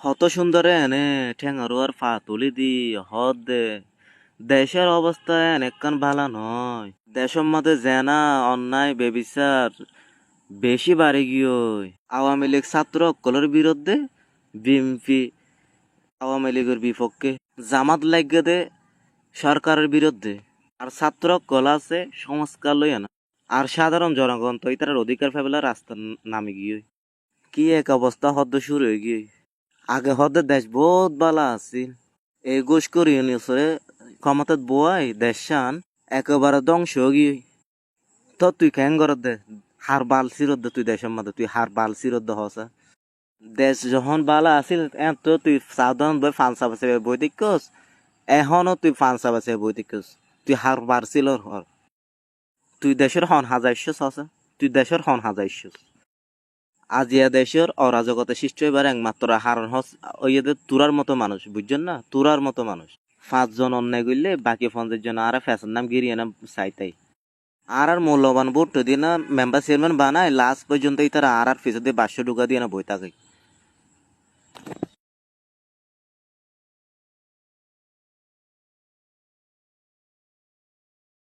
হত সুন্দরে এনে ঠেঙারু আর ফা তুলি দি, হদ দে। দেশের অবস্থা এনেকান ভালো নয়। দেশের মধ্যে জেনা, অন্যায়, বেবিচার, বেশি বাড়ি গিয়ে আওয়ামী লীগ ছাত্র অকলের বিরুদ্ধে, বিএমপি আওয়ামী লীগের বিপক্ষে জামাত লাগিয়ে দে সরকারের বিরুদ্ধে। আর ছাত্র কল আছে, সংস্কার লইয়া না। আর সাধারণ জনগণ তো ইতার অধিকার ফেবেলা রাস্তা নামে গিয়ে কি এক অবস্থা হদ্দ শুরু হয়ে গিয়ে আগে হদ্দের দেশ বহুত ভালো আছিল। এই গোস করি নিউসরে ক্ষমতাত বয় দেশ শান একেবারে ধ্বংস গিয়ে। তো তুই কেন করত দে? হার বাল সিরত দে তুই দেশের মধ্যে, তুই হার বাল সিরত দে হসা দেশ যখন ভালো আছিল, এন তো তুই সাধারণ বই ফান্সা বাসে বই দিকস এখনও তুই ফান্সা বাসে বই দিকস তুই হার বার ছিল হর। তুই দেশের হন হসা তুই দেশের হন হাজাইছস আজিয়া দেশের অরাজকতা সৃষ্টি হইবার একমাত্র হারণ হস ওইদের তুরার মতো মানুষ, বুঝছেন না? তুরার মতো মানুষ। পাঁচজন অন্যায় করলে বাকি পঞ্চাশ জন আর ফ্যাশন নাম গিরিয়ে নাম চাইতাই। আর আর মূল্যবান ভোট দিয়ে না মেম্বার চেয়ারম্যান বানায় লাস্ট পর্যন্ত তারা আর আর ফিসে দিয়ে বাসশো ঢুকা দিয়ে না বই থাকে।